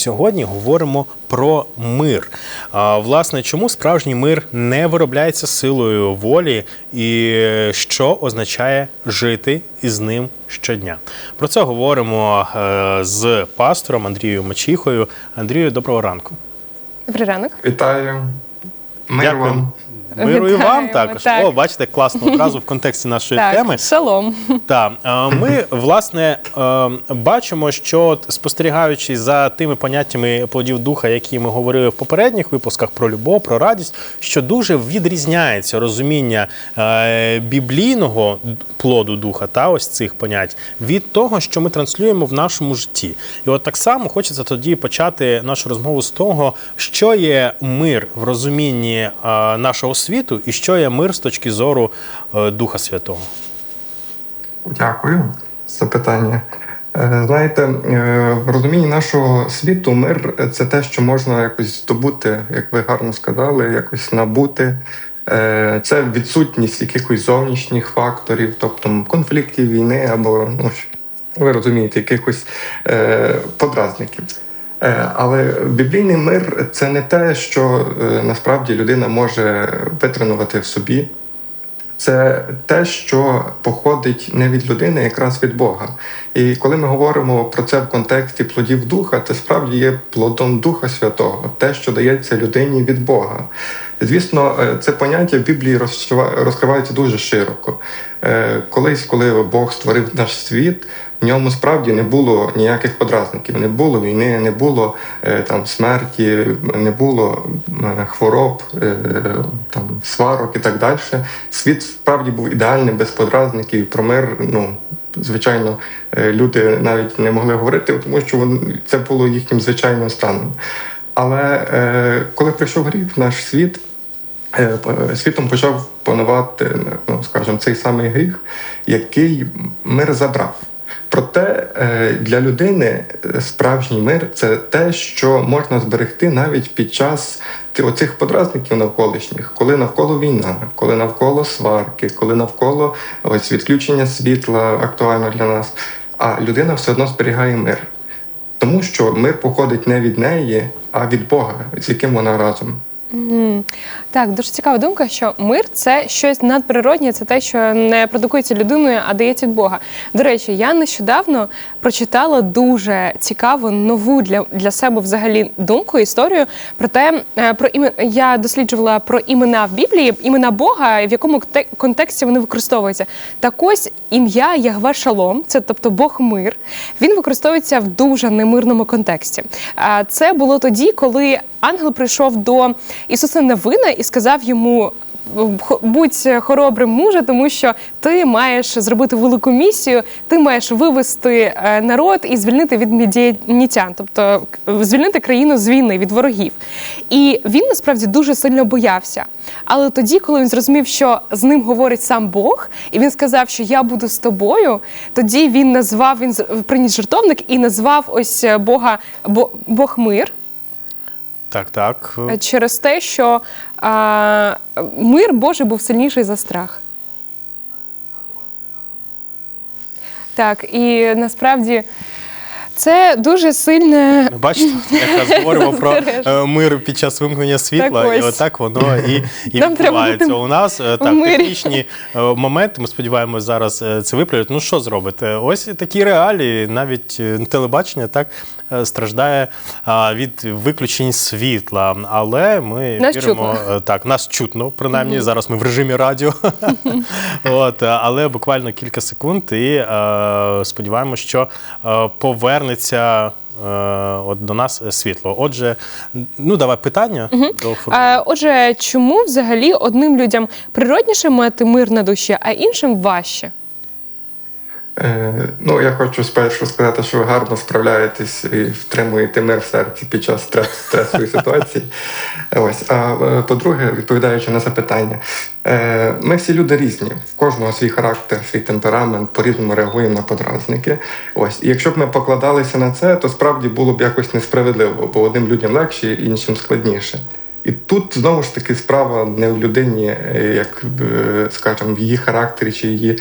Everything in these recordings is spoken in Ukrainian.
сьогодні говоримо про мир. А, власне, чому справжній мир не виробляється силою волі, і що означає жити із ним щодня? Про це говоримо е, з пастором Андрією Мачіхою. Андрію, доброго ранку. Добрий ранок. Вітаю. Мир вам. Миру і вам Вітаємо, також. так. О, бачите, класно одразу в контексті нашої Так, теми. шалом. Так, е, ми власне е, бачимо, що от, спостерігаючи за тими поняттями плодів духа, які ми говорили в попередніх випусках про любов, про радість, що дуже відрізняється розуміння е, біблійного плоду духа та ось цих понять від того, що ми транслюємо в нашому житті. І от так само хочеться тоді почати нашу розмову з того, що є мир в розумінні е, нашого світу, і що є мир з точки зору е, Духа Святого. Дякую за питання. Е, Знаєте, е, в розумінні нашого світу мир це те, що можна якось здобути, як ви гарно сказали, якось набути. Це відсутність якихось зовнішніх факторів, тобто конфліктів, війни або ну, ви розумієте, якихось подразників. Е, Але біблійний мир це не те, що е, насправді людина може витренувати в собі. Це те, що походить не від людини, якраз від Бога. І коли ми говоримо про це в контексті плодів духа, це справді є плодом Духа Святого, те, що дається людині від Бога. Звісно, е, це поняття в Біблії розкривається дуже широко. Е, Колись, коли Бог створив наш світ, в ньому справді не було ніяких подразників, не було війни, не було е, там смерті, не було хвороб, там сварок і так далі. Світ справді був ідеальний, без подразників. Про мир, ну звичайно, люди навіть не могли говорити, тому що це було їхнім звичайним станом. Але коли прийшов гріх в наш світ, світом почав панувати, ну скажімо, цей самий гріх, який мир забрав. Проте е, для людини е, справжній мир це те, що можна зберегти навіть під час оцих подразників навколишніх, коли навколо війна, коли навколо сварки, коли навколо ось відключення світла актуально для нас. А людина все одно зберігає мир. Тому що мир походить не від неї, а від Бога, з яким вона разом. Так, дуже цікава думка, що мир це щось надприроднє, це те, що не продукується людиною, а дається від Бога. До речі, я нещодавно прочитала дуже цікаву нову для, для себе взагалі думку, історію про те, е, про іме... я досліджувала про імена в Біблії, імена Бога, в якому контексті вони використовуються. Так ось ім'я Ягве Шалом, це тобто Бог мир, він використовується в дуже немирному контексті. Це було тоді, коли ангел прийшов до Ісуса Навина і сказав йому. «Х- Будь хоробрим мужа, тому що ти маєш зробити велику місію, ти маєш вивести е, народ і звільнити від медіанітян, тобто звільнити країну з війни від ворогів. І він насправді дуже сильно боявся. Але тоді, коли він зрозумів, що з ним говорить сам Бог, і він сказав, що я буду з тобою, тоді він назвав він приніс жертовник і назвав ось е, Бога Бо- Бог мир. Так, так. Е, через те, що а, мир Божий був сильніший за страх. Так, і насправді це дуже сильне. Ну, Бачите, якраз говоримо про е, мир під час вимкнення світла, Так і отак воно і, і Нам треба відбувається бути у нас. Е, в Так, мирі. технічні е, моменти. Ми сподіваємося, зараз е, це виправлять. Ну що зробити? Ось такі реалії, навіть е, телебачення так е, страждає від виключень світла. Але ми Нас віримо, чутно. е, так, нас чутно, принаймні. Зараз ми в режимі радіо. От, е, але буквально кілька секунд, і е, сподіваємося, що е, повернеться. Е, От до нас світло. Отже, ну давай питання до формування. А, отже, чому взагалі одним людям природніше мати мир на душі, а іншим важче? Е, ну, я хочу спершу сказати, що ви гарно справляєтесь і втримуєте мир в серці під час стрес, стресової ситуації. Ось. А е, по-друге, відповідаючи на запитання, е, ми всі люди різні, в кожного свій характер, свій темперамент, по-різному реагуємо на подразники. Ось. І якщо б ми покладалися на це, то справді було б якось несправедливо, бо одним людям легше, іншим складніше. І тут знову ж таки справа не в людині, як скажімо, в її характері чи її.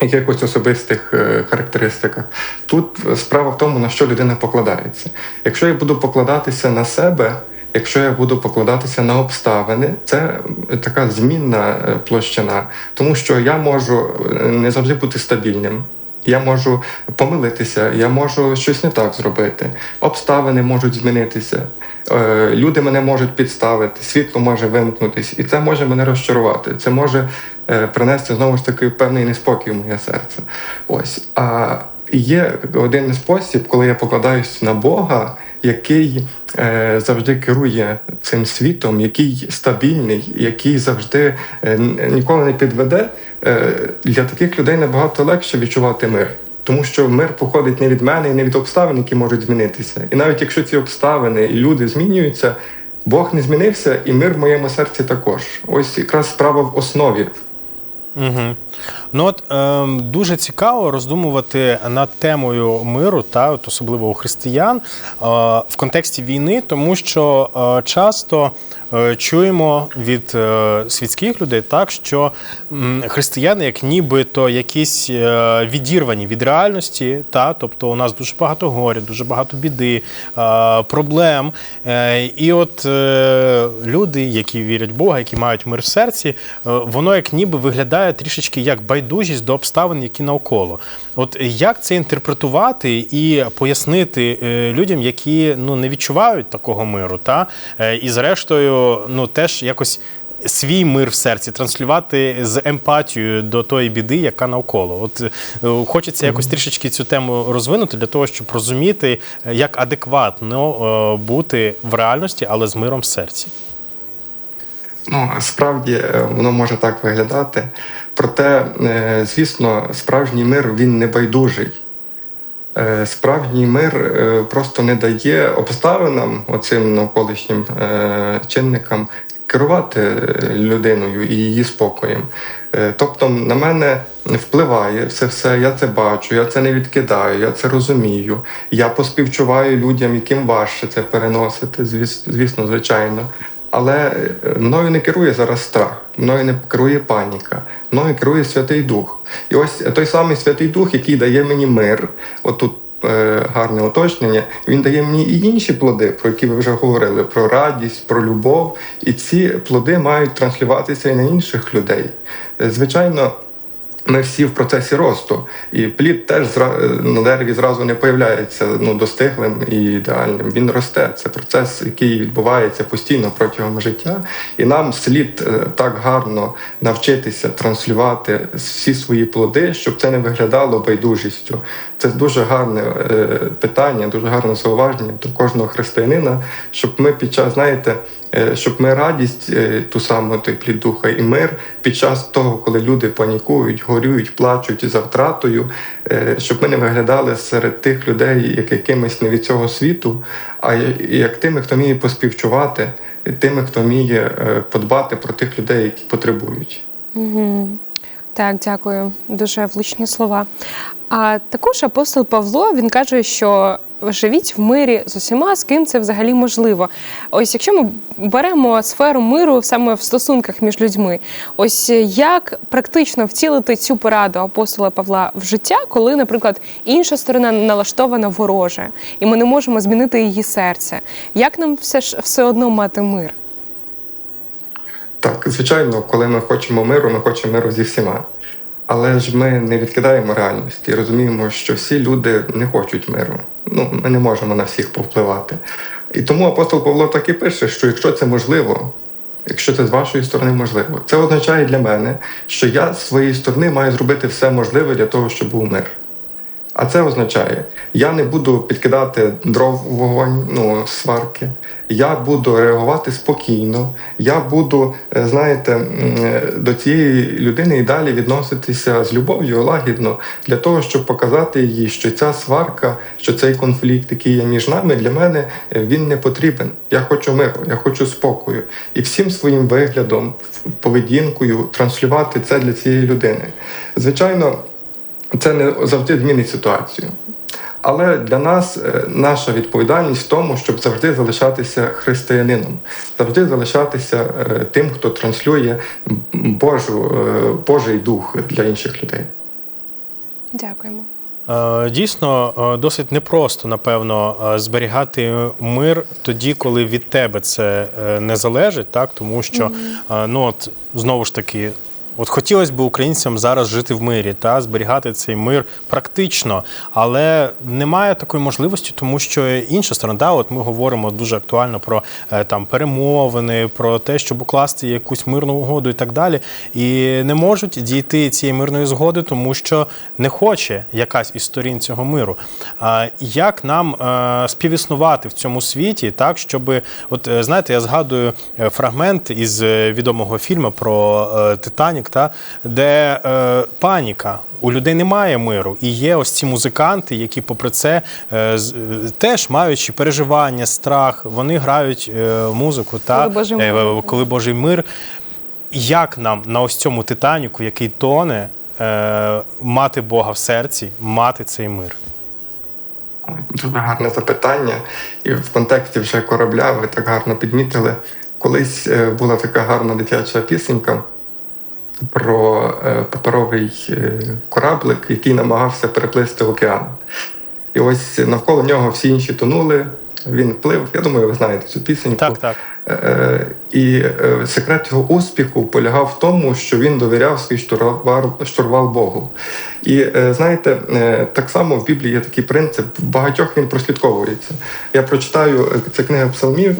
Якихось особистих е, характеристиках. Тут справа в тому, на що людина покладається. Якщо я буду покладатися на себе, якщо я буду покладатися на обставини, це така змінна е, площина, тому що я можу е, не завжди бути стабільним. Я можу помилитися, я можу щось не так зробити. Обставини можуть змінитися, е, люди мене можуть підставити, світло може вимкнутись, і це може мене розчарувати. Це може е, принести знову ж таки певний неспокій в моє серце. Ось. А є один спосіб, коли я покладаюсь на Бога, який е, завжди керує цим світом, який стабільний, який завжди е, ніколи не підведе. Е, для таких людей набагато легше відчувати мир. Тому що мир походить не від мене і не від обставин, які можуть змінитися. І навіть якщо ці обставини і люди змінюються, Бог не змінився, і мир в моєму серці також. Ось якраз справа в основі. Угу. Ну от ем, дуже цікаво роздумувати над темою миру, та от особливо у християн е, в контексті війни, тому що е, часто е, чуємо від е, світських людей так, що християни, як нібито якісь е, відірвані від реальності, та тобто у нас дуже багато горя, дуже багато біди, е, проблем. Е, і от е, люди, які вірять в Бога, які мають мир в серці, е, воно як ніби виглядає трішечки як байдужість до обставин, які навколо. От як це інтерпретувати і пояснити е, людям, які ну не відчувають такого миру, та Е, і зрештою, ну теж якось. Свій мир в серці транслювати з емпатією до тої біди, яка навколо. От е, хочеться якось трішечки цю тему розвинути для того, щоб розуміти, як адекватно бути в реальності, але з миром в серці. Ну, справді воно може так виглядати. Проте, е, звісно, справжній мир він не байдужий. Е, Справжній мир е, просто не дає обставинам, оцим навколишнім чинникам, керувати людиною і її спокоєм. Тобто на мене впливає це все, я це бачу, я це не відкидаю, я це розумію. Я поспівчуваю людям, яким важче це переносити, звісно, звичайно. Але е, мною не керує зараз страх, мною не керує паніка, мною керує Святий Дух. І ось той самий Святий Дух, який дає мені мир, отут е, гарне уточнення, він дає мені і інші плоди, про які ви вже говорили: про радість, про любов. І ці плоди мають транслюватися і на інших людей. Е, Звичайно. Ми всі в процесі росту, і плід теж на дереві зразу не появляється ну, достиглим і ідеальним. Він росте. Це процес, який відбувається постійно протягом життя. І нам слід е, так гарно навчитися транслювати всі свої плоди, щоб це не виглядало байдужістю. Це дуже гарне е, питання, дуже гарне зауваження до кожного християнина, щоб ми під час, знаєте, щоб ми радість е, ту саму той плід духа і мир під час того, коли люди панікують, горюють, плачуть за втратою, е, щоб ми не виглядали серед тих людей, як якимись не від цього світу, а як тими, хто вміє поспівчувати, тими, хто вміє е, подбати про тих людей, які потребують. Так, дякую. Дуже влучні слова. А також апостол Павло він каже, що живіть в мирі з усіма, з ким це взагалі можливо. Ось якщо ми беремо сферу миру саме в стосунках між людьми, ось як практично втілити цю пораду апостола Павла в життя, коли, наприклад, інша сторона налаштована вороже, і ми не можемо змінити її серце. Як нам все ж все одно мати мир? Так, звичайно, коли ми хочемо миру, ми хочемо миру зі всіма. Але ж ми не відкидаємо реальність і розуміємо, що всі люди не хочуть миру. Ну, ми не можемо на всіх повпливати. І тому апостол Павло так і пише, що якщо це можливо, якщо це з вашої сторони можливо, це означає для мене, що я з своєї сторони маю зробити все можливе для того, щоб був мир. А це означає, я не буду підкидати дров вогонь, ну, сварки. Я буду реагувати спокійно. Я буду, е, знаєте, е, до цієї людини і далі відноситися з любов'ю лагідно для того, щоб показати їй, що ця сварка, що цей конфлікт, який є між нами, для мене е, він не потрібен. Я хочу миру, я хочу спокою. І всім своїм виглядом, поведінкою транслювати це для цієї людини. Звичайно це не завжди змінить ситуацію. Але для нас е, наша відповідальність в тому, щоб завжди залишатися християнином, завжди залишатися е, тим, хто транслює Божу, е, Божий дух для інших людей. Дякуємо. Дійсно, досить непросто, напевно, зберігати мир тоді, коли від тебе це не залежить, так тому що ну от знову ж таки. От хотілося б українцям зараз жити в мирі та зберігати цей мир практично, але немає такої можливості, тому що інша сторона, да, от ми говоримо дуже актуально про е, там перемовини, про те, щоб укласти якусь мирну угоду і так далі. І не можуть дійти цієї мирної згоди, тому що не хоче якась із сторін цього миру. А як нам е, співіснувати в цьому світі, так щоб, от е, знаєте, я згадую фрагмент із відомого фільму про е, Титанік, та де е, паніка. У людей немає миру, і є ось ці музиканти, які, попри це, е, е, теж маючи переживання, страх, вони грають е, музику та Коли Божий е, мир. коли Божий мир. Як нам на ось цьому Титаніку, який тоне, е, мати Бога в серці, мати цей мир? Дуже гарне запитання. І в контексті вже корабля ви так гарно підмітили. Колись е, була така гарна дитяча пісенька про е, паперовий е, кораблик, який намагався переплисти океан. І ось навколо нього всі інші тонули. Він плив. Я думаю, ви знаєте цю пісеньку. Так, так. Е, І секрет його успіху полягав в тому, що він довіряв свій штурвал, штурвал Богу. І знаєте, так само в Біблії є такий принцип, в багатьох він прослідковується. Я прочитаю це книга псалмів,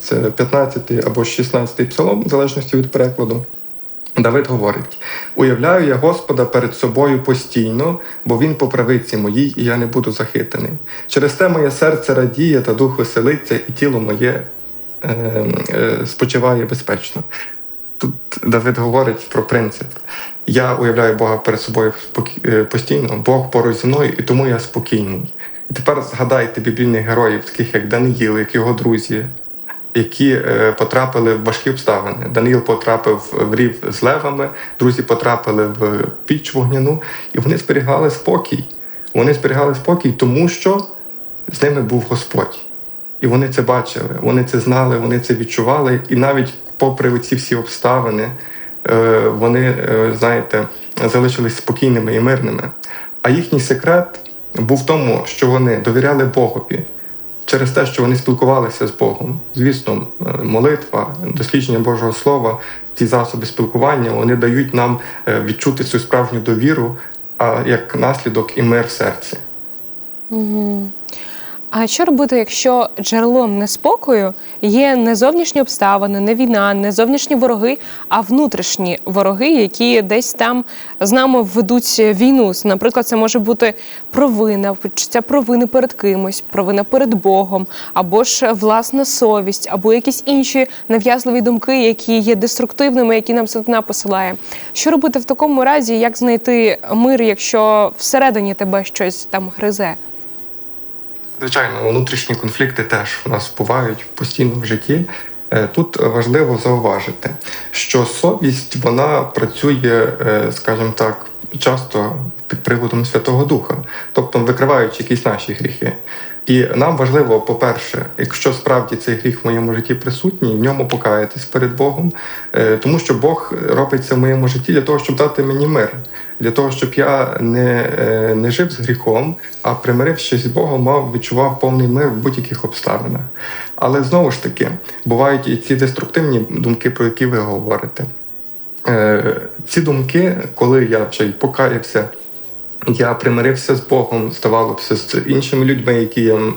це 15 або 16 псалом, в залежності від перекладу. Давид говорить: уявляю я Господа перед собою постійно, бо він по правиці моїй, і я не буду захитаний. Через те моє серце радіє та дух веселиться, і тіло моє е, е, спочиває безпечно. Тут Давид говорить про принцип. Я уявляю Бога перед собою е, постійно, Бог поруч зі мною, і тому я спокійний. І тепер згадайте біблійних героїв, таких як Даниїл, як його друзі, які е, потрапили в важкі обставини. Даниїл потрапив в рів з левами, друзі потрапили в піч вогняну, і вони зберігали спокій. Вони зберігали спокій, тому що з ними був Господь. І вони це бачили, вони це знали, вони це відчували. І навіть попри ці всі обставини, е, вони, е, знаєте, залишились спокійними і мирними. А їхній секрет був в тому, що вони довіряли Богові через те, що вони спілкувалися з Богом. Звісно, е, молитва, дослідження Божого Слова, ці засоби спілкування вони дають нам е, відчути цю справжню довіру, а як наслідок і мир в серці. А що робити, якщо джерелом неспокою є не зовнішні обставини, не війна, не зовнішні вороги, а внутрішні вороги, які десь там з нами ведуть війну? Наприклад, це може бути провина, почуття провини перед кимось, провина перед Богом, або ж власна совість, або якісь інші нав'язливі думки, які є деструктивними, які нам сатана посилає. Що робити в такому разі? Як знайти мир, якщо всередині тебе щось там гризе? Звичайно, внутрішні конфлікти теж в нас бувають постійно в житті. Е, Тут важливо зауважити, що совість вона працює, е, скажімо так, часто під приводом Святого Духа, тобто викриваючи якісь наші гріхи. І нам важливо, по-перше, якщо справді цей гріх в моєму житті присутній, в ньому покаятись перед Богом, е, тому що Бог робить це в моєму житті для того, щоб дати мені мир, для того, щоб я не, е, не жив з гріхом, а примирившись з Богом, мав відчував повний мир в будь-яких обставинах. Але знову ж таки, бувають і ці деструктивні думки, про які ви говорите. Е, Ці думки, коли я вже покаявся, я примирився з Богом, здавалося, з іншими людьми,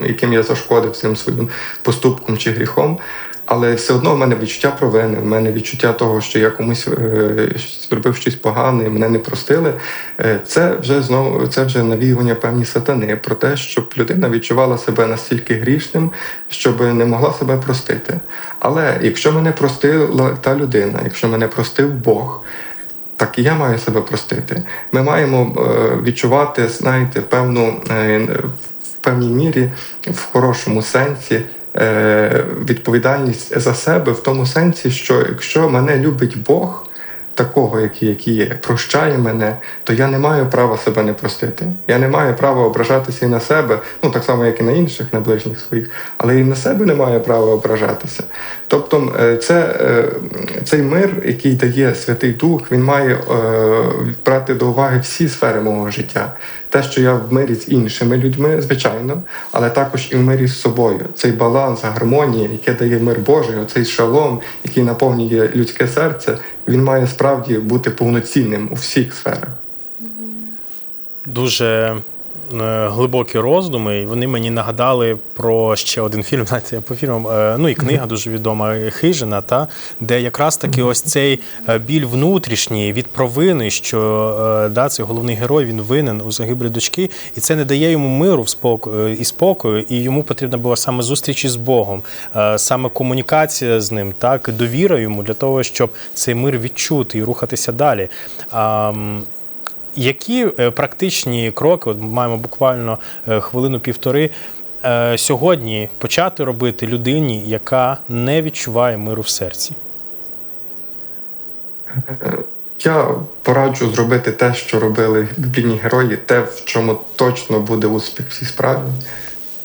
яким я зашкодив цим своїм поступком чи гріхом. Але все одно в мене відчуття провини, в мене відчуття того, що я комусь е, зробив щось погане, і мене не простили. Е, це вже знову це вже навіювання певні сатани про те, щоб людина відчувала себе настільки грішним, щоб не могла себе простити. Але якщо мене простила та людина, якщо мене простив Бог, так і я маю себе простити. Ми маємо е, відчувати, знаєте, певну в певній мірі, в хорошому сенсі, відповідальність за себе в тому сенсі, що якщо мене любить Бог, такого, який, який є, прощає мене, то я не маю права себе не простити. Я не маю права ображатися і на себе, ну так само, як і на інших, на ближніх своїх, але і на себе не маю права ображатися. Тобто, е, це, е, цей мир, який дає Святий Дух, він має е, брати до уваги всі сфери мого життя. Те, що я в мирі з іншими людьми, звичайно, але також і в мирі з собою. Цей баланс, гармонія, яке дає мир Божий, цей шалом, який наповнює людське серце, він має справді бути повноцінним у всіх сферах. Дуже глибокі роздуми, і вони мені нагадали про ще один фільм. Знаєте, по фільмам, е, ну і книга дуже відома Хижина, та де якраз таки ось цей е, біль внутрішній від провини, що е, да, цей головний герой він винен у загибелі дочки, і це не дає йому миру е, і спокою, і йому потрібна була саме зустріч із Богом, е, саме комунікація з ним, так довіра йому для того, щоб цей мир відчути і рухатися далі. Які е, практичні кроки, от ми маємо буквально е, хвилину-півтори, е, сьогодні почати робити людині, яка не відчуває миру в серці? Я пораджу зробити те, що робили біблійні герої, те, в чому точно буде успіх в цій справі.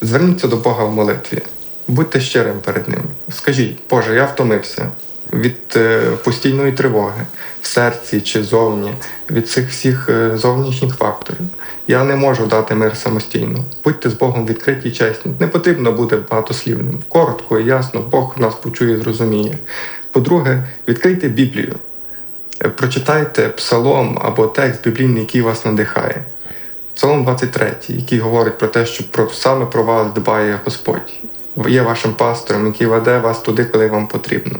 Зверніться до Бога в молитві, будьте щирим перед Ним. Скажіть, Боже, я втомився від е, постійної тривоги в серці чи зовні, від цих всіх е, зовнішніх факторів. Я не можу дати мир самостійно. Будьте з Богом відкриті і чесні. Не потрібно бути багатослівним. Коротко і ясно, Бог нас почує і зрозуміє. По-друге, відкрийте Біблію. Е, Прочитайте псалом або текст біблійний, який вас надихає. Псалом 23, який говорить про те, що про, саме про вас дбає Господь. Є вашим пастором, який веде вас туди, коли вам потрібно.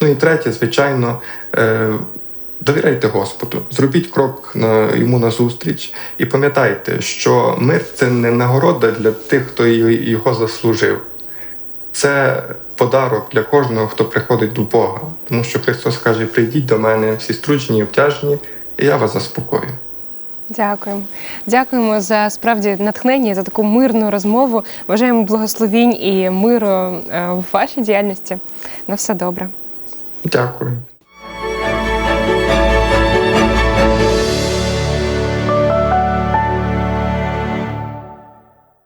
Ну і третє, звичайно, е, довіряйте Господу, зробіть крок на, йому назустріч і пам'ятайте, що мир це не нагорода для тих, хто його заслужив. Це подарок для кожного, хто приходить до Бога. Тому що Христос каже: прийдіть до мене всі струджені і обтяжені, і я вас заспокою. Дякуємо. Дякуємо за справді натхнення, за таку мирну розмову. Бажаємо благословінь і миру е, в вашій діяльності. На все добре. Дякую.